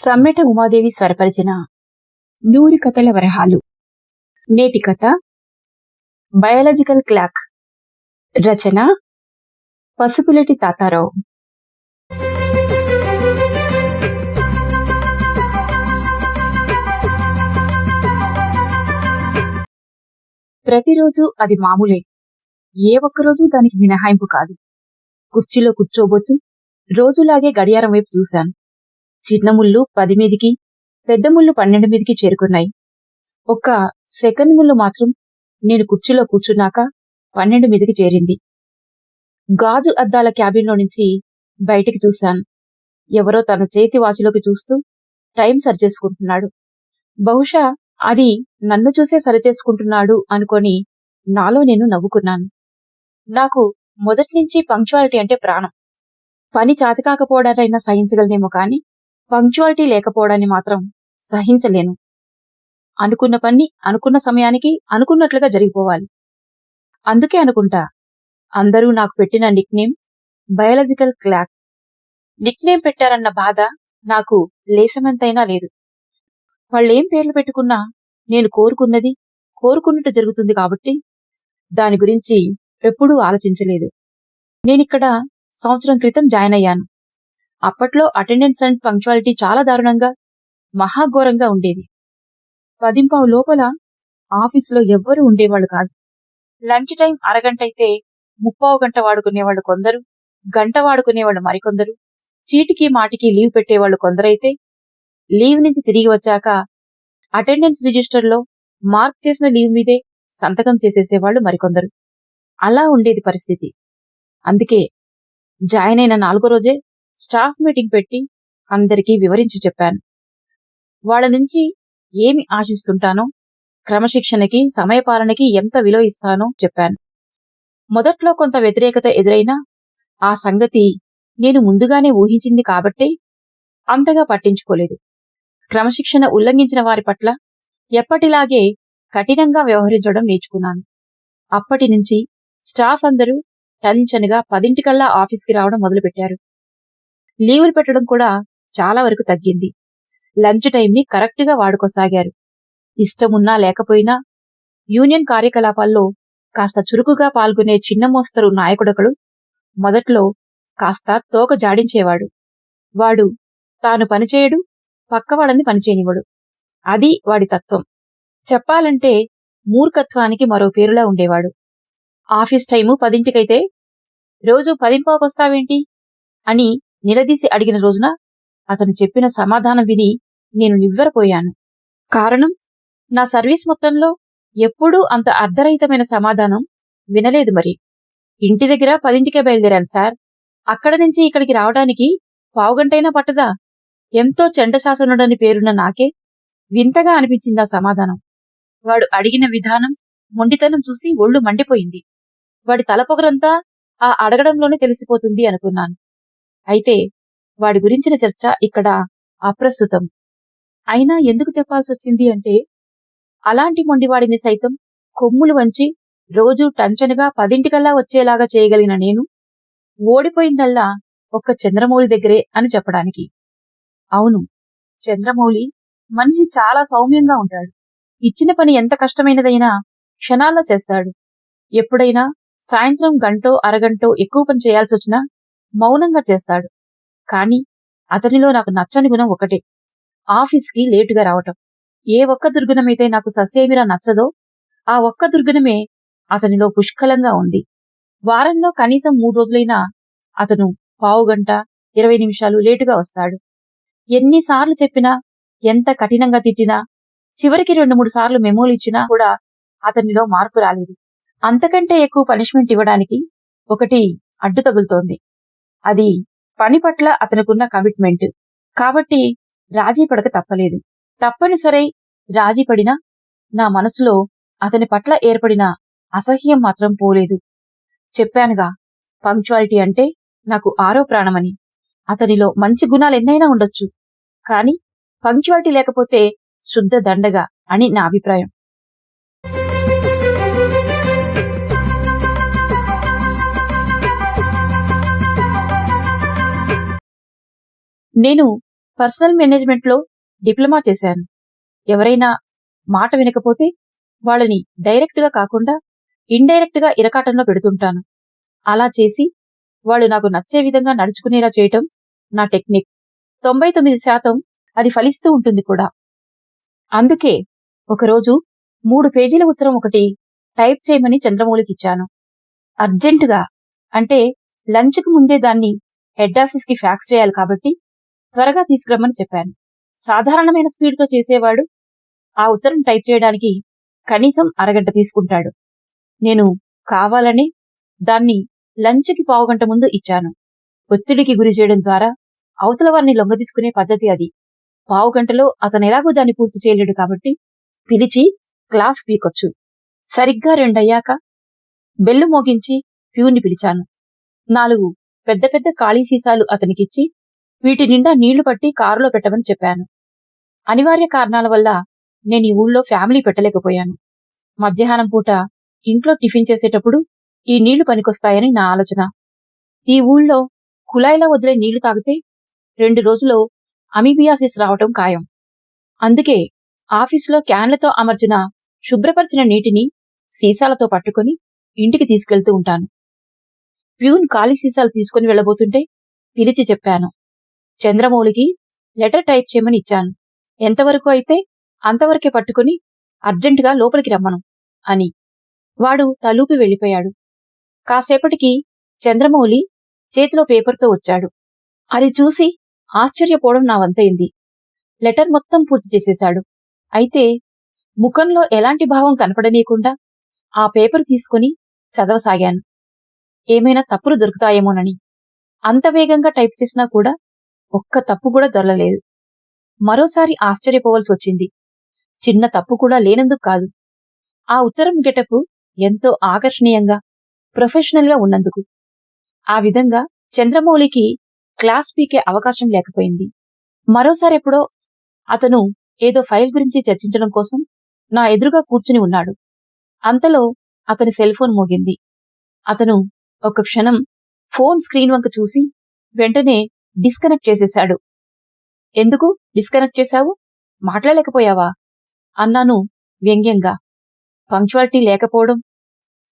సమ్మెట ఉమాదేవి స్వరపరిచిన నూరి కథల వరహాలు. నేటి కథ బయాలజికల్ క్లాక్. రచన పసుపులటి తాతారావు. ప్రతిరోజు అది మామూలే. ఏ ఒక్కరోజు దానికి మినహాయింపు కాదు. కుర్చీలో కూర్చోబోతూ రోజులాగే గడియారం వైపు చూశాను. చిన్న ముళ్ళు పది మీదికి పెద్ద పన్నెండు మీదికి చేరుకున్నాయి. ఒక్క సెకండ్ ముళ్ళు మాత్రం నేను కుర్చీలో కూర్చున్నాక పన్నెండు మీదికి చేరింది. గాజు అద్దాల క్యాబిన్లో నుంచి బయటికి చూశాను. ఎవరో తన చేతి వాచిలోకి చూస్తూ టైం సరిచేసుకుంటున్నాడు. బహుశా అది నన్ను చూసే సరిచేసుకుంటున్నాడు అనుకొని నాలో నేను నవ్వుకున్నాను. నాకు మొదటి నుంచి పంక్చువాలిటీ అంటే ప్రాణం. పని చాతకాకపోవడానైనా సహించగలనేమో కాని పంక్చువాలిటీ లేకపోవడాన్ని మాత్రం సహించలేను. అనుకున్న పని అనుకున్న సమయానికి అనుకున్నట్లుగా జరిగిపోవాలి. అందుకే అనుకుంటా అందరూ నాకు పెట్టిన నిక్నేమ్ బయాలజికల్ క్లాక్ నిక్నేమ్ పెట్టారన్న బాధ నాకు లేశమంతైనా లేదు. వాళ్ళేం పేర్లు పెట్టుకున్నా నేను కోరుకున్నది కోరుకున్నట్టు జరుగుతుంది కాబట్టి దాని గురించి ఎప్పుడూ ఆలోచించలేదు. నేనిక్కడ సంవత్సరం క్రితం జాయిన్ అయ్యాను. అప్పట్లో అటెండెన్స్ అండ్ పంక్చువాలిటీ చాలా దారుణంగా మహాఘోరంగా ఉండేది పదింపావు లోపల ఆఫీసులో ఎవ్వరూ ఉండేవాళ్ళు కాదు. లంచ్ టైం అరగంట అయితే ముప్పావు గంట వాడుకునేవాళ్ళు కొందరు గంట వాడుకునేవాళ్ళు మరికొందరు చీటికి మాటికి లీవ్ పెట్టేవాళ్ళు కొందరైతే లీవ్ నుంచి తిరిగి వచ్చాక అటెండెన్స్ రిజిస్టర్లో మార్క్ చేసిన లీవ్ మీదే సంతకం చేసేసేవాళ్ళు మరికొందరు. అలా ఉండేది పరిస్థితి. అందుకే జాయిన్ అయిన నాలుగో రోజే స్టాఫ్ మీటింగ్ పెట్టి అందరికీ వివరించి చెప్పాను. వాళ్ళ నుంచి ఏమి ఆశిస్తుంటానో క్రమశిక్షణకి సమయపాలనకి ఎంత విలువ ఇస్తానో చెప్పాను. మొదట్లో కొంత వ్యతిరేకత ఎదురైనా ఆ సంగతి నేను ముందుగానే ఊహించింది కాబట్టే అంతగా పట్టించుకోలేదు. క్రమశిక్షణ ఉల్లంఘించిన వారి పట్ల ఎప్పటిలాగే కఠినంగా వ్యవహరించడం నేర్చుకున్నాను. అప్పటి నుంచి స్టాఫ్ అందరూ టెన్షన్గా పదింటికల్లా ఆఫీస్కి రావడం మొదలుపెట్టారు. లీవులు పెట్టడం కూడా చాలా వరకు తగ్గింది. లంచ్ టైంని కరెక్ట్గా వాడుకోసాగారు. ఇష్టమున్నా లేకపోయినా యూనియన్ కార్యకలాపాల్లో కాస్త చురుకుగా పాల్గొనే చిన్న మోస్తరు నాయకుడొకడు మొదట్లో కాస్త తోక జాడించేవాడు. వాడు తాను పనిచేయడు పక్కవాళ్ళని పనిచేయనివ్వడు. అది వాడి తత్వం. చెప్పాలంటే మూర్ఖత్వానికి మరో పేరులా ఉండేవాడు. ఆఫీస్ టైము పదింటికైతే రోజు పదింపాకొస్తావేంటి అని నిలదీసి అడిగిన రోజున అతను చెప్పిన సమాధానం విని నేను నివ్వెరపోయాను. కారణం నా సర్వీస్ మొత్తంలో ఎప్పుడూ అంత అర్ధరహితమైన సమాధానం వినలేదు మరి. ఇంటి దగ్గర పదింటికే బయలుదేరాను సార్. అక్కడ నుంచి ఇక్కడికి రావడానికి పావుగంటైనా పట్టదా? ఎంతో చెండశాసనుడని పేరున్న నాకే వింతగా అనిపించింది ఆ సమాధానం. వాడు అడిగిన విధానం మొండితనం చూసి ఒళ్ళు మండిపోయింది. వాడి తలపొగరంతా ఆ అడగడంలోనే తెలిసిపోతుంది అనుకున్నాను. అయితే వాడి గురించిన చర్చ ఇక్కడ అప్రస్తుతం. అయినా ఎందుకు చెప్పాల్సి వచ్చింది అంటే అలాంటి మొండివాడిని సైతం కొమ్ములు వంచి రోజూ టంచనుగా పదింటికల్లా వచ్చేలాగా చేయగలిగిన నేను ఓడిపోయిందల్లా ఒక్క చంద్రమౌళి దగ్గరే అని చెప్పడానికి. అవును చంద్రమౌళి మనిషి చాలా సౌమ్యంగా ఉంటాడు. ఇచ్చిన పని ఎంత కష్టమైనదైనా క్షణాల్లో చేస్తాడు. ఎప్పుడైనా సాయంత్రం గంటో అరగంటో ఎక్కువ పని చేయాల్సి వచ్చినా మౌనంగా చేస్తాడు. కాని అతనిలో నాకు నచ్చని గుణం ఒకటే. ఆఫీస్కి లేటుగా రావటం. ఏ ఒక్క దుర్గుణమైతే నాకు ససేమిరా నచ్చదో ఆ ఒక్క దుర్గుణమే అతనిలో పుష్కలంగా ఉంది. వారంలో కనీసం మూడు రోజులైనా అతను పావుగంట ఇరవై నిమిషాలు లేటుగా వస్తాడు. ఎన్నిసార్లు చెప్పినా ఎంత కఠినంగా తిట్టినా చివరికి రెండు మూడు సార్లు మెమోలు ఇచ్చినా కూడా అతనిలో మార్పు రాలేదు. అంతకంటే ఎక్కువ పనిష్మెంట్ ఇవ్వడానికి ఒకటి అడ్డు తగులుతోంది. అది పని పట్ల అతనుకున్న కమిట్మెంట్ కాబట్టి రాజీ పడక తప్పలేదు. తప్పనిసరి రాజీ పడినా నా మనసులో అతని పట్ల ఏర్పడిన అసహ్యం మాత్రం పోలేదు. చెప్పానుగా పంక్చువాలిటీ అంటే నాకు ఆరో ప్రాణమని. అతనిలో మంచి గుణాలు ఎన్నైనా ఉండొచ్చు. కాని పంక్చువాలిటీ లేకపోతే శుద్ధ దండగా అని నా అభిప్రాయం. నేను పర్సనల్ మేనేజ్మెంట్లో డిప్లొమా చేశాను. ఎవరైనా మాట వినకపోతే వాళ్ళని డైరెక్ట్గా కాకుండా ఇండైరెక్ట్గా ఇరకాటంలో పెడుతుంటాను. అలా చేసి వాళ్ళు నాకు నచ్చే విధంగా నడుచుకునేలా చేయటం నా టెక్నిక్. తొంభై తొమ్మిది శాతం అది ఫలిస్తూ ఉంటుంది కూడా. అందుకే ఒకరోజు మూడు పేజీల ఉత్తరం ఒకటి టైప్ చేయమని చంద్రమౌళికిచ్చాను అర్జెంటుగా అంటే లంచ్కు ముందే దాన్ని హెడ్ ఆఫీస్కి ఫ్యాక్స్ చేయాలి కాబట్టి త్వరగా తీసుకురమ్మని చెప్పాను. సాధారణమైన స్పీడ్తో చేసేవాడు ఆ ఉత్తరం టైప్ చేయడానికి కనీసం అరగంట తీసుకుంటాడు. నేను కావాలని దాన్ని లంచ్కి పావుగంట ముందు ఇచ్చాను. ఒత్తిడికి గురి చేయడం ద్వారా అవతల వారిని లొంగదీసుకునే పద్ధతి అది. పావుగంటలో అతను ఎలాగో దాన్ని పూర్తి చేయలేడు కాబట్టి పిలిచి క్లాస్ పీకొచ్చు. సరిగ్గా రెండయ్యాక బెల్లు మోగించి ప్యూన్ని పిలిచాను. నాలుగు పెద్ద పెద్ద ఖాళీ సీసాలు అతనికిచ్చి వీటి నిండా నీళ్ళు పట్టి కారులో పెట్టమని చెప్పాను. అనివార్య కారణాల వల్ల నేను ఈ ఊళ్ళో ఫ్యామిలీ పెట్టలేకపోయాను. మధ్యాహ్నం పూట ఇంట్లో టిఫిన్ చేసేటప్పుడు ఈ నీళ్ళు పనికొస్తాయని నా ఆలోచన. ఈ ఊళ్ళో కుళాయిలో వదిలే నీళ్ళు తాగితే రెండు రోజుల్లో అమీబియాసిస్ రావటం ఖాయం. అందుకే ఆఫీసులో క్యాన్లతో అమర్చిన శుభ్రపరిచిన నీటిని సీసాలతో పట్టుకొని ఇంటికి తీసుకెళ్తూ ఉంటాను. ప్యూన్ ఖాళీ సీసాలు తీసుకుని వెళ్ళబోతుంటే పిలిచి చెప్పాను. చంద్రమౌళికి లెటర్ టైప్ చేయమని ఇచ్చాను. ఎంతవరకు అయితే అంతవరకే పట్టుకుని అర్జెంటుగా లోపలికి రమ్మను అని. వాడు తలూపి వెళ్ళిపోయాడు. కాసేపటికి చంద్రమౌళి చేతిలో పేపర్తో వచ్చాడు. అది చూసి ఆశ్చర్యపోవడం నా వంతైంది లెటర్ మొత్తం పూర్తి చేసేశాడు. అయితే ముఖంలో ఎలాంటి భావం కనపడనీయకుండా ఆ పేపర్ తీసుకుని చదవసాగాను. ఏమైనా తప్పులు దొరుకుతాయేమోనని. అంత వేగంగా టైప్ చేసినా కూడా ఒక్క తప్పు కూడా దొరలలేదు మరోసారి ఆశ్చర్యపోవలసి వచ్చింది చిన్న తప్పు కూడా లేనందుకు కాదు. ఆ ఉత్తరం గెటప్ ఎంతో ఆకర్షణీయంగా ప్రొఫెషనల్గా ఉన్నందుకు. ఆ విధంగా చంద్రమౌళికి క్లాస్ పీకే అవకాశం లేకపోయింది. మరోసారి ఎప్పుడో అతను ఏదో ఫైల్ గురించి చర్చించడం కోసం నా ఎదురుగా కూర్చుని ఉన్నాడు. అంతలో అతని సెల్ ఫోన్ మోగింది. అతను ఒక క్షణం ఫోన్ స్క్రీన్ వంక చూసి వెంటనే డిస్కనెక్ట్ చేసేశాడు. ఎందుకు డిస్కనెక్ట్ చేశావు? మాట్లాడలేకపోయావా? అన్నాను వ్యంగ్యంగా. పంక్చువాలిటీ లేకపోవడం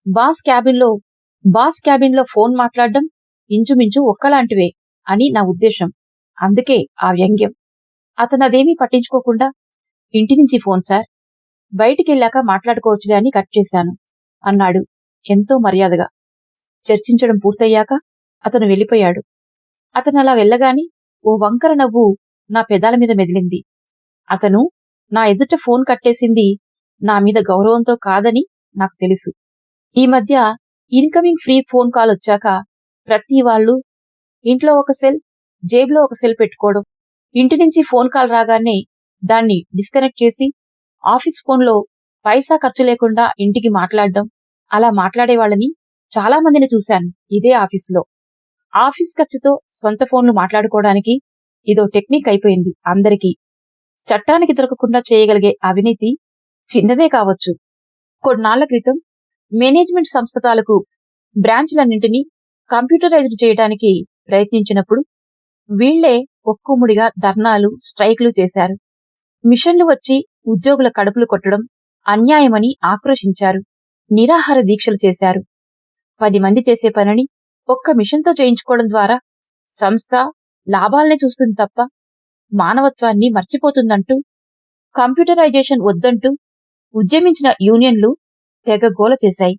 బాస్ క్యాబిన్లో బాస్ క్యాబిన్లో ఫోన్ మాట్లాడడం ఇంచుమించు ఒక్కలాంటివే అని నా ఉద్దేశం. అందుకే ఆ వ్యంగ్యం. అతను అదేమీ పట్టించుకోకుండా ఇంటి నుంచి ఫోన్ సార్ బయటికెళ్ళాక మాట్లాడుకోవచ్చులే అని కట్ చేశాను అన్నాడు ఎంతో మర్యాదగా. చర్చించడం పూర్తయ్యాక అతను వెళ్ళిపోయాడు. అతను అలా వెళ్ళగాని ఓ వంకర నవ్వు నా పెదాల మీద మెదిలింది. అతను నా ఎదుట ఫోన్ కట్టేసింది నా మీద గౌరవంతో కాదని నాకు తెలుసు. ఈ మధ్య ఇన్కమింగ్ ఫ్రీ ఫోన్ కాల్ వచ్చాక ప్రతి వాళ్ళు ఇంట్లో ఒక సెల్ జేబులో ఒక సెల్ పెట్టుకోవడం ఇంటి నుంచి ఫోన్ కాల్ రాగానే దాన్ని డిస్కనెక్ట్ చేసి ఆఫీస్ ఫోన్లో పైసా ఖర్చు లేకుండా ఇంటికి మాట్లాడడం అలా మాట్లాడే వాళ్ళని చాలా మందిని చూశాను ఇదే ఆఫీసులో. ఆఫీస్ ఖర్చుతో స్వంత ఫోన్లు మాట్లాడుకోవడానికి ఇదో టెక్నిక్ అయిపోయింది అందరికీ. చట్టానికి దొరకకుండా చేయగలిగే అవినీతి చిన్నదే కావచ్చు. కొన్నాళ్ళ క్రితం మేనేజ్మెంట్ సంస్థ తాలకు బ్రాంచ్లన్నింటినీ కంప్యూటరైజ్డ్ చేయడానికి ప్రయత్నించినప్పుడు వీళ్ళే ఒక్కుముడిగా ధర్నాలు స్ట్రైక్లు చేశారు. మిషన్లు వచ్చి ఉద్యోగుల కడుపులు కొట్టడం అన్యాయమని ఆక్రోశించారు. నిరాహార దీక్షలు చేశారు. పది మంది చేసే పనిని ఒక్క మిషన్తో చేయించుకోవడం ద్వారా సంస్థ లాభాలనే చూస్తుంది తప్ప మానవత్వాన్ని మర్చిపోతుందంటూ కంప్యూటరైజేషన్ వద్దంటూ ఉద్యమించిన యూనియన్లు తెగ గోల చేశాయి.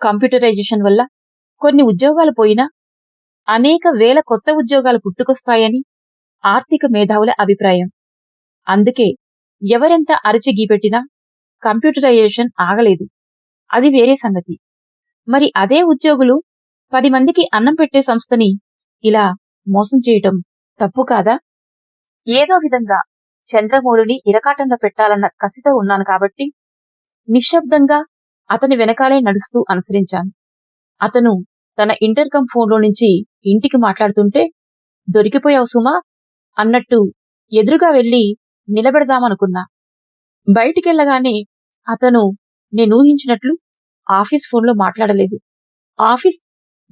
కంప్యూటరైజేషన్ వల్ల కొన్ని ఉద్యోగాలు పోయినా అనేక వేల కొత్త ఉద్యోగాలు పుట్టుకొస్తాయని ఆర్థిక మేధావుల అభిప్రాయం. అందుకే ఎవరెంత అరచిగీపెట్టినా కంప్యూటరైజేషన్ ఆగలేదు. అది వేరే సంగతి. మరి అదే ఉద్యోగులు పది మందికి అన్నం పెట్టే సంస్థని ఇలా మోసం చేయటం తప్పు కాదా? ఏదో విధంగా చంద్రమౌళిని ఇరకాటంలో పెట్టాలన్న కసితో ఉన్నాను కాబట్టి నిశ్శబ్దంగా అతని వెనకాలే నడుస్తూ అనుసరించాను. అతను తన ఇంటర్కమ్ ఫోన్లో నుంచి ఇంటికి మాట్లాడుతుంటే దొరికిపోయావు సుమా అన్నట్టు ఎదురుగా వెళ్ళి నిలబెడదామనుకున్నా. బయటికెళ్ళగానే అతను నేను ఊహించినట్లు ఆఫీస్ ఫోన్లో మాట్లాడలేదు. ఆఫీస్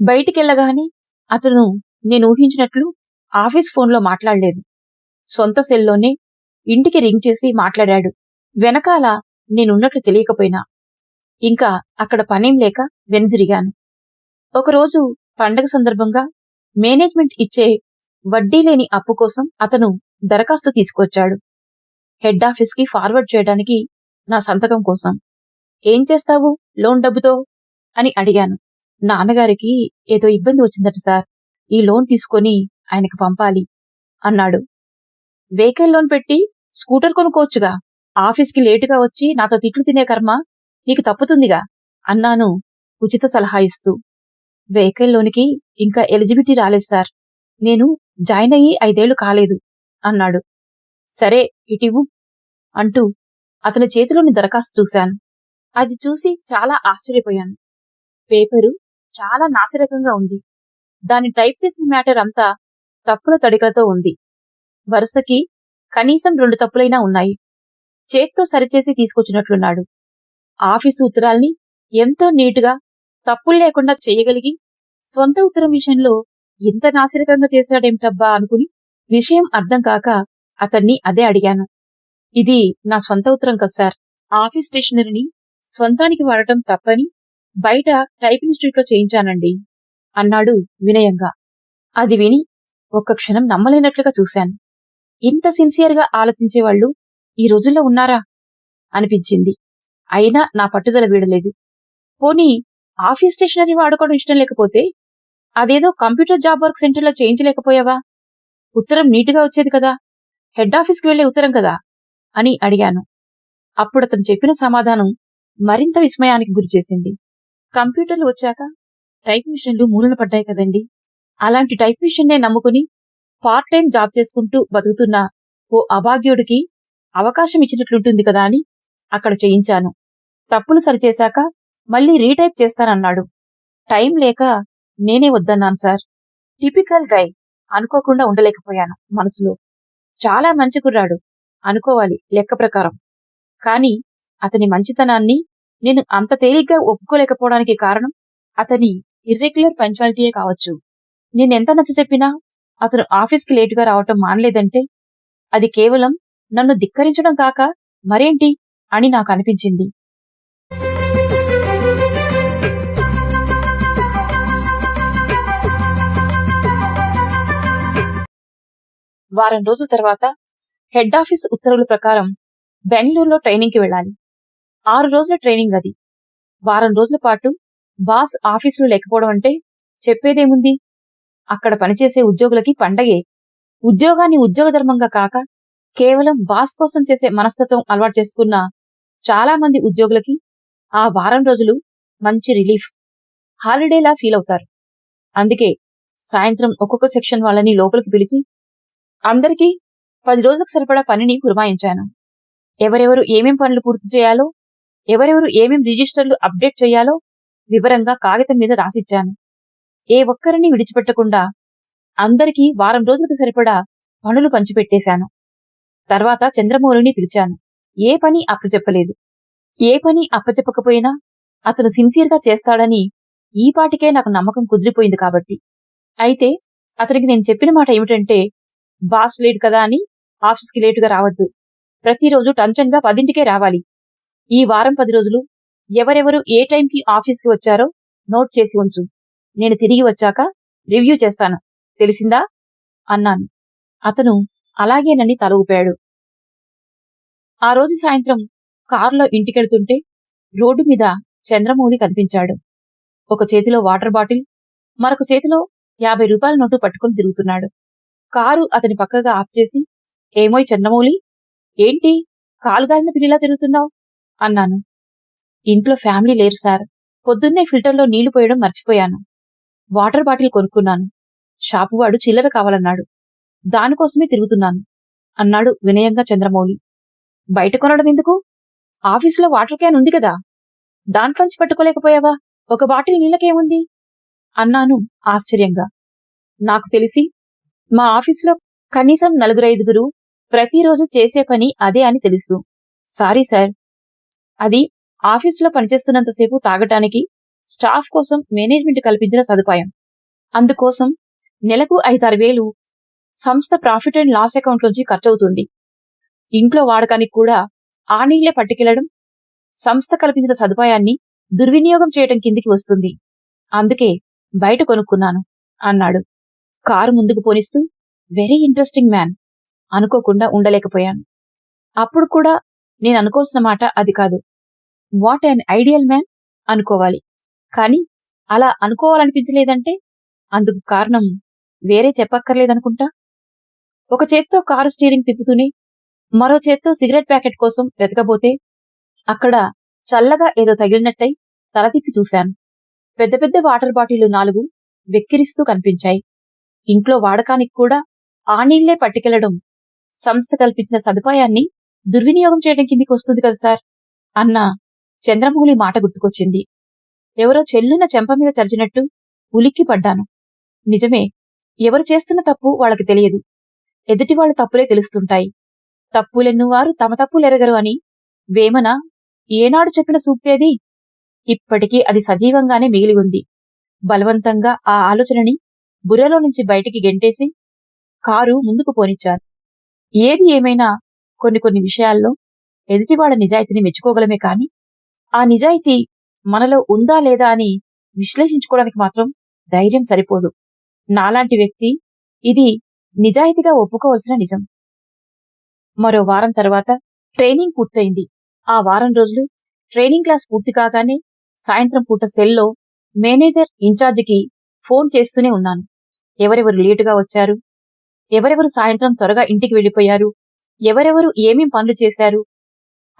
బయటికెళ్ళగానే అతను నేను ఊహించినట్లు ఆఫీస్ ఫోన్లో మాట్లాడలేదు. సొంత సెల్లోనే ఇంటికి రింగ్ చేసి మాట్లాడాడు. వెనకాల నేనున్నట్లు తెలియకపోయినా. ఇంకా అక్కడ పనేం లేక వెనుదిరిగాను. ఒకరోజు పండగ సందర్భంగా మేనేజ్మెంట్ ఇచ్చే వడ్డీ లేని అప్పు కోసం అతను దరఖాస్తు తీసుకొచ్చాడు హెడ్ ఆఫీస్కి ఫార్వర్డ్ చేయడానికి నా సంతకం కోసం. ఏం చేస్తావు? లోన్ డబ్బుతో? అని అడిగాను. నాన్నగారికి ఏదో ఇబ్బంది వచ్చిందట సార్. ఈ లోన్ తీసుకొని ఆయనకు పంపాలి అన్నాడు. వెహికల్ లోన్ పెట్టి స్కూటర్ కొనుక్కోవచ్చుగా. ఆఫీస్కి లేటుగా వచ్చి నాతో తిట్లు తినే కర్మ నీకు తప్పుతుందిగా అన్నాను ఉచిత సలహా ఇస్తూ. వెహికల్ లోనికి ఇంకా ఎలిజిబిలిటీ రాలేదు సార్. నేను జాయిన్ అయ్యి ఐదేళ్ళు కాలేదు అన్నాడు. సరే ఇటివు అంటూ అతని చేతిలోని దరఖాస్తు చూశాను. అది చూసి చాలా ఆశ్చర్యపోయాను. పేపరు చాలా నాసిరకంగా ఉంది. దాన్ని టైప్ చేసిన మ్యాటర్ అంతా తప్పుల తడికలతో ఉంది. వరుసకి కనీసం రెండు తప్పులైనా ఉన్నాయి. చేత్తో సరిచేసి తీసుకొచ్చినట్లున్నాడు. ఆఫీసు ఉత్తరాల్ని ఎంతో నీటుగా తప్పులు లేకుండా చేయగలిగి స్వంత ఉత్తరం విషయంలో ఇంత నాసిరకంగా చేశాడేమిటబ్బా అనుకుని విషయం అర్థం కాక అతన్ని అదే అడిగాను. ఇది నా స్వంత ఉత్తరం కదా సార్. ఆఫీస్ స్టేషనరీని స్వంతానికి వాడటం తప్పని బయట టైపింగ్ స్ట్రీట్లో చేయించానండి అన్నాడు వినయంగా. అది విని ఒక్క క్షణం నమ్మలేనట్లుగా చూశాను. ఇంత సిన్సియర్గా ఆలోచించేవాళ్ళు ఈ రోజుల్లో ఉన్నారా? అనిపించింది. అయినా నా పట్టుదల వీడలేదు. పోనీ ఆఫీస్ స్టేషనరీ వాడుకోవడం ఇష్టం లేకపోతే అదేదో కంప్యూటర్ జాబ్ వర్క్ సెంటర్లో చేయించలేకపోయావా? ఉత్తరం నీటుగా వచ్చేది కదా. హెడ్ ఆఫీస్కి వెళ్ళే ఉత్తరం కదా అని అడిగాను. అప్పుడు అతను చెప్పిన సమాధానం మరింత విస్మయానికి గురిచేసింది. కంప్యూటర్లు వచ్చాక టైప్ మిషన్లు మూలన పడ్డాయి కదండి. అలాంటి టైప్ మిషన్నే నమ్ముకుని పార్ట్ టైం జాబ్ చేసుకుంటూ బతుకుతున్న ఓ అభాగ్యుడికి అవకాశం ఇచ్చినట్లుంటుంది కదా అని అక్కడ చేయించాను. తప్పులు సరిచేశాక మళ్ళీ రీటైప్ చేస్తానన్నాడు. టైం లేక నేనే వద్దన్నాను సార్. టిపికల్ గై అనుకోకుండా ఉండలేకపోయాను మనసులో. చాలా మంచి కుర్రాడు అనుకోవాలి లెక్క ప్రకారం. కాని అతని మంచితనాన్ని నేను అంత తేలిగ్గా ఒప్పుకోలేకపోవడానికి కారణం అతని ఇర్రెగ్యులర్ పంచాలిటీయే కావచ్చు. నేనెంత నచ్చ చెప్పినా అతను ఆఫీస్కి లేటుగా రావటం మానలేదంటే అది కేవలం నన్ను ధిక్కరించడం కాక మరేంటి అని నాకు అనిపించింది. వారం రోజుల తర్వాత హెడ్ ఆఫీస్ ఉత్తర్వుల ప్రకారం బెంగళూరులో ట్రైనింగ్కి వెళ్ళాలి. ఆరు రోజుల ట్రైనింగ్ అది. వారం రోజుల పాటు బాస్ ఆఫీసులో లేకపోవడం అంటే చెప్పేదేముంది? అక్కడ పనిచేసే ఉద్యోగులకి పండగే. ఉద్యోగాన్ని ఉద్యోగ ధర్మంగా కాక కేవలం బాస్ కోసం చేసే మనస్తత్వం అలవాటు చేసుకున్న చాలా మంది ఉద్యోగులకి ఆ వారం రోజులు మంచి రిలీఫ్ హాలిడేలా ఫీల్ అవుతారు. అందుకే సాయంత్రం ఒక్కొక్క సెక్షన్ వాళ్ళని లోపలికి పిలిచి అందరికీ పది రోజులకు సరిపడా పనిని పురమాయించాను. ఎవరెవరు ఏమేం పనులు పూర్తి చేయాలో ఎవరెవరు ఏమేం రిజిస్టర్లు అప్డేట్ చేయాలో వివరంగా కాగితం మీద రాసిచ్చాను. ఏ ఒక్కరిని విడిచిపెట్టకుండా అందరికీ వారం రోజులకు సరిపడా పనులు పంచిపెట్టేశాను. తర్వాత చంద్రమౌళిని పిలిచాను. ఏ పని అప్పచెప్పలేదు ఏ పని అప్పచెప్పకపోయినా అతను సిన్సియర్గా చేస్తాడని ఈపాటికే నాకు నమ్మకం కుదిరిపోయింది కాబట్టి. అయితే అతనికి నేను చెప్పిన మాట ఏమిటంటే బాస్ లేట్ కదా అని ఆఫీస్కి లేటుగా రావద్దు. ప్రతిరోజు టంచన్గా పదింటికే రావాలి. ఈ వారం పది రోజులు ఎవరెవరు ఏ టైంకి ఆఫీస్కి వచ్చారో నోట్ చేసి ఉంచు. నేను తిరిగి వచ్చాక రివ్యూ చేస్తాను. తెలిసిందా? అన్నాను. అతను అలాగేనని తల ఊపాడు. ఆ రోజు సాయంత్రం కారులో ఇంటికెళ్తుంటే రోడ్డు మీద చంద్రమౌళి కనిపించాడు. ఒక చేతిలో వాటర్ బాటిల్ మరొక చేతిలో యాభై రూపాయల నోటు పట్టుకుని తిరుగుతున్నాడు. కారు అతని పక్కగా ఆఫ్ చేసి ఏమోయ్ చంద్రమౌళి ఏంటి? కాలుగాలిన పిల్లిలా తిరుగుతున్నావు? అన్నాను. ఇంట్లో ఫ్యామిలీ లేరు సార్. పొద్దున్నే ఫిల్టర్లో నీళ్ళు పోయడం మర్చిపోయాను. వాటర్ బాటిల్ కొనుక్కున్నాను. షాపువాడు చిల్లర కావాలన్నాడు. దానికోసమే తిరుగుతున్నాను అన్నాడు వినయంగా చంద్రమౌళి. బయట కొనడం ఎందుకు? ఆఫీసులో వాటర్ క్యాన్ ఉంది కదా. దాంట్లోంచి పట్టుకోలేకపోయావా? ఒక బాటిల్ నీళ్ళకేముంది? అన్నాను ఆశ్చర్యంగా. నాకు తెలిసి మా ఆఫీసులో కనీసం నలుగురైదుగురు ప్రతిరోజు చేసే పని అదే అని తెలుసు. సారీ సార్ అది ఆఫీసులో పనిచేస్తున్నంతసేపు తాగటానికి స్టాఫ్ కోసం మేనేజ్మెంట్ కల్పించిన సదుపాయం. అందుకోసం నెలకు ఐదారు వేలు సంస్థ ప్రాఫిట్ అండ్ లాస్ అకౌంట్ నుంచి ఖర్చవుతుంది. ఇంట్లో వాడకానికి కూడా ఆ నీళ్ళే పట్టుకెళ్ళడం సంస్థ కల్పించిన సదుపాయాన్ని దుర్వినియోగం చేయటం కిందికి వస్తుంది. అందుకే బయట కొనుక్కున్నాను అన్నాడు. కారు ముందుకు పోనిస్తూ వెరీ ఇంట్రెస్టింగ్ మ్యాన్ అనుకోకుండా ఉండలేకపోయాను. అప్పుడు కూడా నేను అనుకోవాల్సిన మాట అది కాదు. వాట్ ఎన్ ఐడియల్ మ్యాన్ అనుకోవాలి. కానీ అలా అనుకోవాలనిపించలేదంటే అందుకు కారణం వేరే చెప్పక్కర్లేదనుకుంటా? ఒక చేత్తో కారు స్టీరింగ్ తిప్పుతూనే మరో చేత్తో సిగరెట్ ప్యాకెట్ కోసం వెతకబోతే అక్కడ చల్లగా ఏదో తగిలినట్టయి తల తిప్పి చూశాను. పెద్ద పెద్ద వాటర్ బాటిళ్ళు నాలుగు వెక్కిరిస్తూ కనిపించాయి. ఇంట్లో వాడకానికి కూడా ఆ నీళ్ళే పట్టుకెళ్ళడం సంస్థ కల్పించిన సదుపాయాన్ని దుర్వినియోగం చేయడం కిందికి వస్తుంది కదా సార్? అన్న చంద్రమౌళి మాట గుర్తుకొచ్చింది. ఎవరో చెల్లున చెంప మీద చరిచినట్టు ఉలిక్కి పడ్డాను. నిజమే ఎవరు చేస్తున్న తప్పు వాళ్ళకి తెలియదు. ఎదుటివాళ్ళు తప్పులే తెలుస్తుంటాయి. తప్పులెన్నువారు తమ తప్పులెరగరు అని వేమన ఏనాడు చెప్పిన సూక్తేది ఇప్పటికీ అది సజీవంగానే మిగిలి ఉంది. బలవంతంగా ఆ ఆలోచనని బుర్రలో నుంచి బయటికి గెంటేసి కారు ముందుకు పోనిచ్చాను ఏది ఏమైనా కొన్ని కొన్ని విషయాల్లో ఎదుటివాడ నిజాయితీని మెచ్చుకోగలమే కాని ఆ నిజాయితీ మనలో ఉందా లేదా అని విశ్లేషించుకోవడానికి మాత్రం ధైర్యం సరిపోదు. నాలాంటి వ్యక్తి ఇది నిజాయితీగా ఒప్పుకోవలసిన నిజం. మరో వారం తర్వాత ట్రైనింగ్ పూర్తయింది. ఆ వారం రోజులు ట్రైనింగ్ క్లాస్ పూర్తి కాగానే సాయంత్రం పూట సెల్లో మేనేజర్ ఇన్ఛార్జికి ఫోన్ చేస్తూనే ఉన్నాను. ఎవరెవరు లేటుగా వచ్చారు? ఎవరెవరు సాయంత్రం త్వరగా ఇంటికి వెళ్ళిపోయారు? ఎవరెవరు ఏమేం పనులు చేశారు?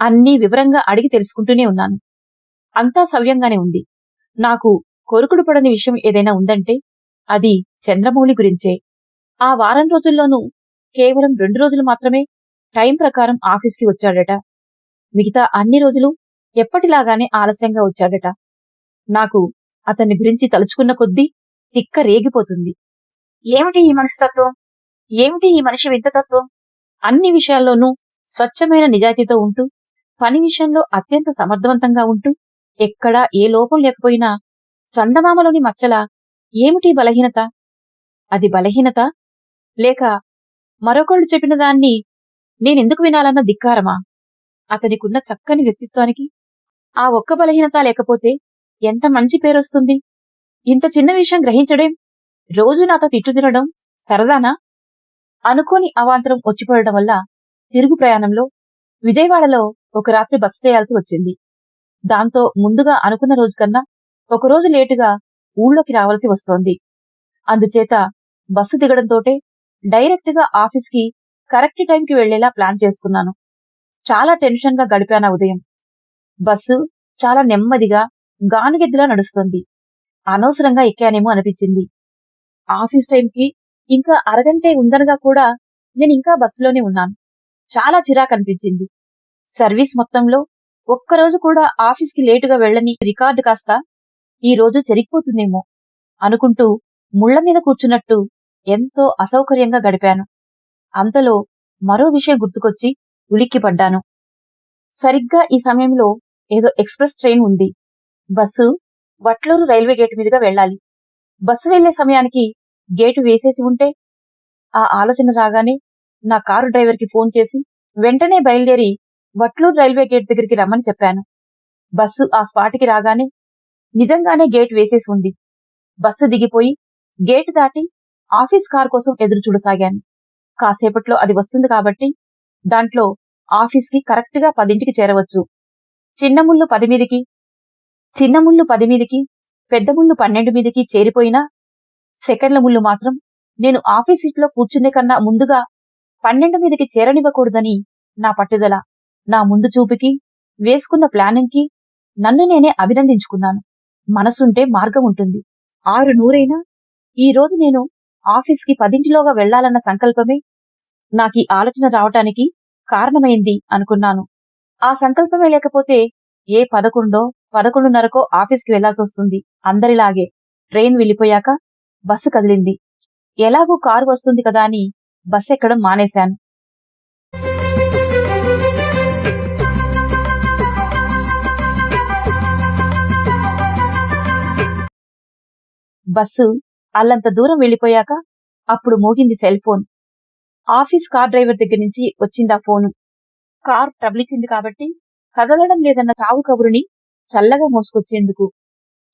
అన్నీ వివరంగా అడిగి తెలుసుకుంటూనే ఉన్నాను. అంతా సవ్యంగానే ఉంది. నాకు కొరుకుడు పడని విషయం ఏదైనా ఉందంటే అది చంద్రమౌళి గురించే. ఆ వారం రోజుల్లోనూ కేవలం రెండు రోజులు మాత్రమే టైం ప్రకారం ఆఫీస్కి వచ్చాడట. మిగతా అన్ని రోజులు ఎప్పటిలాగానే ఆలస్యంగా వచ్చాడట. నాకు అతన్ని గురించి తలుచుకున్న కొద్దీ తిక్క రేగిపోతుంది. ఏమిటి ఈ మనస్తత్వం? ఏమిటి ఈ మనిషి వింతతత్వం అన్ని విషయాల్లోనూ స్వచ్ఛమైన నిజాయితీతో ఉంటూ పని విషయంలో అత్యంత సమర్థవంతంగా ఉంటూ ఎక్కడా ఏ లోపం లేకపోయినా చందమామలోని మచ్చల ఏమిటి బలహీనత? అది బలహీనత? లేక మరొకళ్ళు చెప్పిన దాన్ని నేనెందుకు వినాలన్న ధిక్కారమా? అతనికున్న చక్కని వ్యక్తిత్వానికి ఆ ఒక్క బలహీనత లేకపోతే ఎంత మంచి పేరొస్తుంది? ఇంత చిన్న విషయం గ్రహించడం రోజు నాతో తిట్టు తినడం సరదానా? అనుకోని అవాంతరం వచ్చిపోవడం వల్ల తిరుగు ప్రయాణంలో విజయవాడలో ఒక రాత్రి బస చేయాల్సి వచ్చింది. దాంతో ముందుగా అనుకున్న రోజు కన్నా ఒకరోజు లేటుగా ఊళ్ళోకి రావాల్సి వస్తోంది. అందుచేత బస్సు దిగడంతోటే డైరెక్ట్గా ఆఫీస్కి కరెక్ట్ టైంకి వెళ్ళేలా ప్లాన్ చేసుకున్నాను. చాలా టెన్షన్గా గడిపాను ఉదయం. బస్సు చాలా నెమ్మదిగా గానుగెద్దులా నడుస్తోంది. అనవసరంగా ఎక్కానేమో అనిపించింది. ఆఫీస్ టైంకి ఇంకా అరగంటే ఉందనగా కూడా నేను ఇంకా బస్సులోనే ఉన్నాను. చాలా చిరాకు అనిపించింది సర్వీస్ మొత్తంలో ఒక్కరోజు కూడా ఆఫీస్కి లేటుగా వెళ్ళని రికార్డు కాస్త ఈ రోజు చెరిగిపోతుందేమో అనుకుంటూ ముళ్ళ మీద కూర్చున్నట్టు ఎంతో అసౌకర్యంగా గడిపాను. అంతలో మరో విషయం గుర్తుకొచ్చి ఉలిక్కిపడ్డాను. సరిగ్గా ఈ సమయంలో ఏదో ఎక్స్ప్రెస్ ట్రైన్ ఉంది. బస్సు వట్లూరు రైల్వే గేటు మీదుగా వెళ్ళాలి. బస్సు వెళ్ళే సమయానికి గేటు వేసేసి ఉంటే ఆ ఆలోచన రాగానే నా కారు డ్రైవర్కి ఫోన్ చేసి వెంటనే బయలుదేరి వట్లూరు రైల్వే గేట్ దగ్గరికి రమ్మని చెప్పాను. బస్సు ఆ స్పాట్కి రాగానే నిజంగానే గేట్ వేసేసి ఉంది. బస్సు దిగిపోయి గేటు దాటి ఆఫీస్ కార్ కోసం ఎదురు చూడసాగాను. కాసేపట్లో అది వస్తుంది కాబట్టి దాంట్లో ఆఫీస్కి కరెక్ట్గా పదింటికి చేరవచ్చు. చిన్నముళ్ళు పదిమీదికి పది మీదికి చిన్న పది మీదికి పన్నెండు మీదికి చేరిపోయినా సెకండ్ల ముళ్ళు మాత్రం నేను ఆఫీస్ సీట్లో కూర్చునే కన్నా ముందుగా పన్నెండు మీదకి చేరనివ్వకూడదని నా పట్టుదల. నా ముందు చూపుకి వేసుకున్న ప్లానింగ్కి నన్ను నేనే అభినందించుకున్నాను. మనసుంటే మార్గం ఉంటుంది. ఆరు నూరైనా ఈ రోజు నేను ఆఫీస్కి పదింటిలోగా వెళ్ళాలన్న సంకల్పమే నాకీ ఆలోచన రావటానికి కారణమైంది అనుకున్నాను. ఆ సంకల్పమే లేకపోతే ఏ పదకొండో పదకొండున్నరకో ఆఫీస్కి వెళ్ళాల్సి వస్తుంది అందరిలాగే. ట్రైన్ వెళ్ళిపోయాక బస్సు కదిలింది. ఎలాగూ కారు వస్తుంది కదా అని బస్ ఎక్కడం మానేశాను. బస్సు అల్లంత దూరం వెళ్ళిపోయాక అప్పుడు మోగింది cell phone. Office car driver దగ్గర నుంచి వచ్చిందా ఫోను. కార్ ట్రబుల్ కాబట్టి కదలడం లేదన్న చావు కబురుని చల్లగా మోసుకొచ్చేందుకు.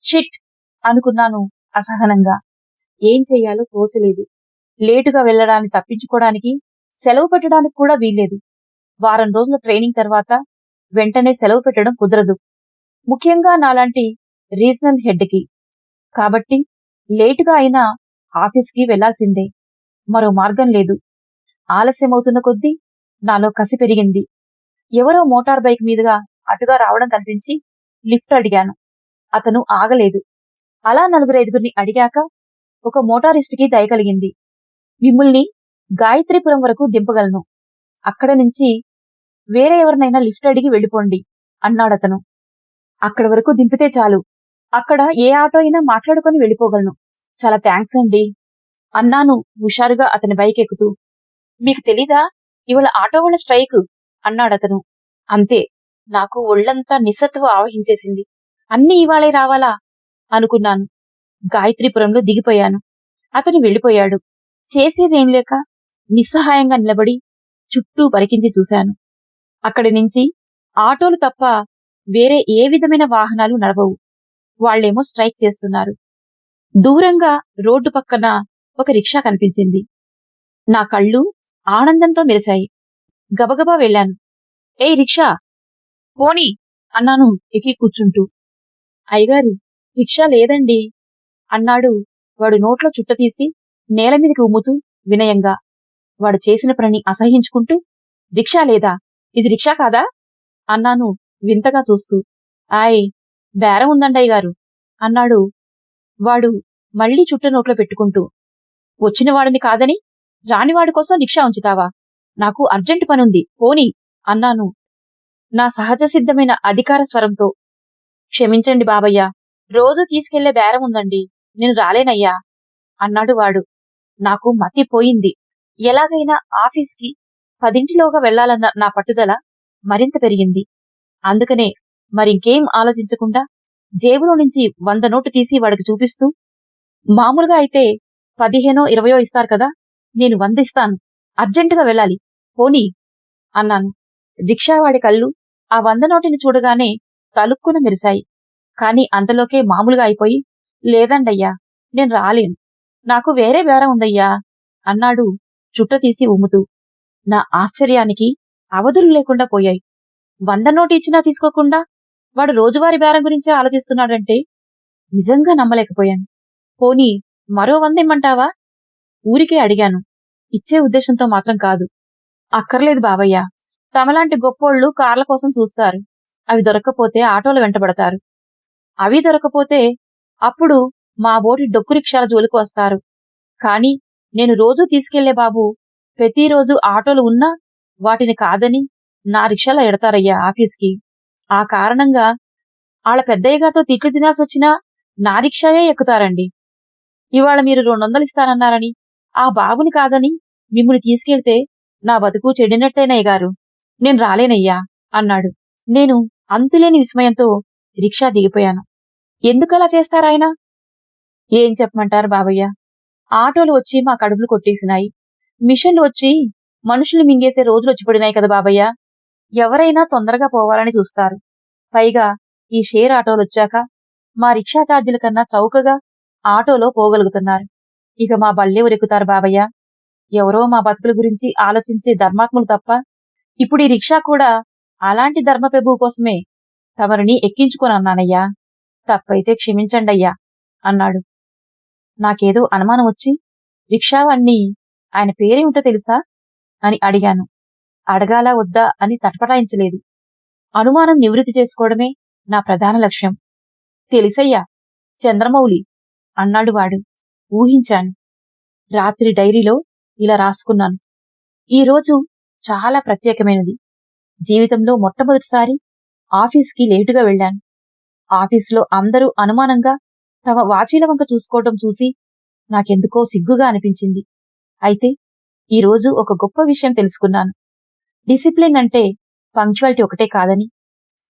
షిట్ అనుకున్నాను అసహనంగా. ఏం చెయ్యాలో తోచలేదు. లేటుగా వెళ్ళడాన్ని తప్పించుకోవడానికి సెలవు పెట్టడానికి కూడా వీల్లేదు. వారం రోజుల ట్రైనింగ్ తర్వాత వెంటనే సెలవు పెట్టడం కుదరదు. ముఖ్యంగా నాలాంటి రీజనల్ హెడ్కి. కాబట్టి లేటుగా అయినా ఆఫీస్కి వెళ్ళాల్సిందే మరో మార్గం లేదు. ఆలస్యమవుతున్న కొద్దీ నాలో కసి పెరిగింది. ఎవరో మోటార్ బైక్ మీదుగా అటుగా రావడం కనిపించి లిఫ్ట్ అడిగాను. అతను ఆగలేదు. అలా నలుగురు ఐదుగురిని అడిగాక ఒక మోటారిస్టుకి దయ కలిగింది. మిమ్మల్ని గాయత్రిపురం వరకు దింపగలను. అక్కడ నుంచి వేరే ఎవరినైనా లిఫ్ట్ అడిగి వెళ్ళిపోండి అన్నాడతను. అక్కడ వరకు దింపితే చాలు. అక్కడ ఏ ఆటో అయినా మాట్లాడుకొని వెళ్ళిపోగలను. చాలా థ్యాంక్స్ అండి అన్నాను హుషారుగా అతని బైక్ ఎక్కుతూ మీకు తెలీదా? ఇవాళ ఆటో వాళ్ళ స్ట్రైక్ అన్నాడతను. అంతే నాకు ఒళ్ళంతా నిస్సత్వ ఆవహించేసింది. అన్ని ఇవాళే రావాలా? అనుకున్నాను. గాయత్రీపురంలో దిగిపోయాను. అతను వెళ్ళిపోయాడు. చేసేదేం లేక నిస్సహాయంగా నిలబడి చుట్టూ పరికించి చూశాను. అక్కడి నుంచి ఆటోలు తప్ప వేరే ఏ విధమైన వాహనాలు నడవవు. వాళ్ళేమో స్ట్రైక్ చేస్తున్నారు. దూరంగా రోడ్డు పక్కన ఒక రిక్షా కనిపించింది. నా కళ్ళు ఆనందంతో మెరిశాయి. గబగబా వెళ్ళాను. ఏ రిక్షా! పోనీ! అన్నాను ఎక్కి కూర్చుంటూ. అయ్యగారు రిక్షా లేదండి. అన్నాడు. వాడు నోట్లో చుట్ట తీసి నేల మీదకి ఉమ్ముతూ వినయంగా వాడు చేసిన పనిని అసహించుకుంటూ రిక్షా లేదా? ఇది రిక్షా కాదా? అన్నాను వింతగా చూస్తూ. ఆయ్ బేరం ఉందండయ్య గారు అన్నాడు. వాడు మళ్ళీ చుట్ట నోట్లో పెట్టుకుంటూ. వచ్చిన వాడిని కాదని రానివాడి కోసం రిక్షా ఉంచుతావా? నాకు అర్జెంటు పనుంది పోనీ అన్నాను. నా సహజ సిద్ధమైన అధికార స్వరంతో. క్షమించండి బాబయ్య రోజు తీసుకెళ్ళే బేరం ఉందండి. నేను రాలేనయ్యా అన్నాడు వాడు. నాకు మతి పోయింది. ఎలాగైనా ఆఫీస్కి పదింటిలోగా వెళ్ళాలన్న నా పట్టుదల మరింత పెరిగింది. అందుకనే మరింకేం ఆలోచించకుండా జేబులో నుంచి వంద నోటు తీసి వాడికి చూపిస్తూ మామూలుగా అయితే పదిహేనో ఇరవయో ఇస్తారు కదా నేను వంద ఇస్తాను. అర్జెంటుగా వెళ్ళాలి. పోనీ. అన్నాను. రిక్షావాడి కళ్ళు ఆ వంద నోటిని చూడగానే తలుక్కున మెరిశాయి. కాని అంతలోకే మామూలుగా అయిపోయి లేదండయ్యా నేను రాలేను. నాకు వేరే బేరం ఉందయ్యా అన్నాడు చుట్ట తీసి ఉమ్ముతూ నా ఆశ్చర్యానికి అవధులు లేకుండా పోయాయి. వంద నోటు ఇచ్చినా తీసుకోకుండా వాడు రోజువారీ బేరం గురించే ఆలోచిస్తున్నాడంటే నిజంగా నమ్మలేకపోయాను. పోనీ మరో వంద ఇమ్మంటావా? ఊరికే అడిగాను. ఇచ్చే ఉద్దేశంతో మాత్రం కాదు. అక్కర్లేదు బావయ్య తమలాంటి గొప్పోళ్ళు కార్ల కోసం చూస్తారు. అవి దొరక్కపోతే ఆటోలు వెంటబడతారు. అవి దొరకపోతే అప్పుడు మా బోటి డొక్కు రిక్షాల జోలికి వస్తారు. కాని నేను రోజూ తీసుకెళ్ళే బాబు ప్రతిరోజు ఆటోలు ఉన్నా వాటిని కాదని నా రిక్షాలో ఎడతారయ్యా ఆఫీస్కి. ఆ కారణంగా ఆళ్ళ పెద్దయ్యగారితో తిట్లు తినాల్సి వచ్చినా నా రిక్షాయే ఎక్కుతారండి. ఇవాళ మీరు రెండు వందలు ఇస్తానన్నారని ఆ బాబుని కాదని మిమ్మల్ని తీసుకెళ్తే నా బతుకు చెడినట్టేనయ్య గారు. నేను రాలేనయ్యా అన్నాడు. నేను అంతులేని విస్మయంతో రిక్షా దిగిపోయాను. ఎందుకలా చేస్తారాయన? ఏం చెప్పమంటారు బాబయ్య? ఆటోలు వచ్చి మా కడుపులు కొట్టేసినాయి. మిషన్లు వచ్చి మనుషులు మింగేసే రోజులు వచ్చి పడినాయి కదా బాబయ్య. ఎవరైనా తొందరగా పోవాలని చూస్తారు. పైగా ఈ షేర్ ఆటోలు వచ్చాక మా రిక్షా ఛార్జీల కన్నా చౌకగా ఆటోలో పోగలుగుతున్నారు. ఇక మా బళ్ళెవరెక్కుతారు బాబయ్య. ఎవరో మా బతుకుల గురించి ఆలోచించే ధర్మాత్ములు తప్ప ఇప్పుడు ఈ రిక్షా కూడా అలాంటి ధర్మపెబు కోసమే తమరిని ఎక్కించుకోనన్నానయ్యా. తప్పైతే క్షమించండయ్యా అన్నాడు. నాకేదో అనుమానం వచ్చి రిక్షావాణ్ణి ఆయన పేరేమిటో తెలుసా? అని అడిగాను. అడగాలా వద్దా అని తటపటాయించలేదు. అనుమానం నివృత్తి చేసుకోవడమే నా ప్రధాన లక్ష్యం. తెలుసయ్యా చంద్రమౌళి అన్నాడు వాడు. ఊహించాను. రాత్రి డైరీలో ఇలా రాసుకున్నాను. ఈరోజు చాలా ప్రత్యేకమైనది. జీవితంలో మొట్టమొదటిసారి ఆఫీస్కి లేటుగా వెళ్ళాను. ఆఫీసులో అందరూ అనుమానంగా తమ వాచీల వంక చూసుకోవటం చూసి నాకెందుకో సిగ్గుగా అనిపించింది. అయితే ఈరోజు ఒక గొప్ప విషయం తెలుసుకున్నాను. డిసిప్లిన్ అంటే పంక్చువాలిటీ ఒకటే కాదని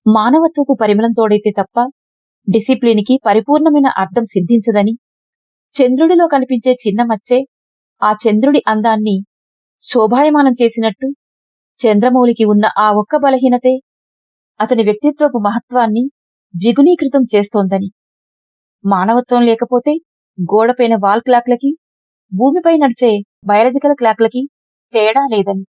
మానవత్వపు పరిమళం తోడైతే తప్ప డిసిప్లిన్కి పరిపూర్ణమైన అర్థం సిద్ధించదని చంద్రుడిలో కనిపించే చిన్న మచ్చే ఆ చంద్రుడి అందాన్ని శోభాయమానం చేసినట్టు చంద్రమౌళికి ఉన్న ఆ ఒక్క బలహీనతే అతని వ్యక్తిత్వపు మహత్వాన్ని ద్విగుణీకృతం చేస్తోందని. మానవత్వం లేకపోతే గోడపైన వాల్ క్లాక్లకి భూమిపై నడిచే బయాలజికల్ క్లాక్లకి తేడా లేదని.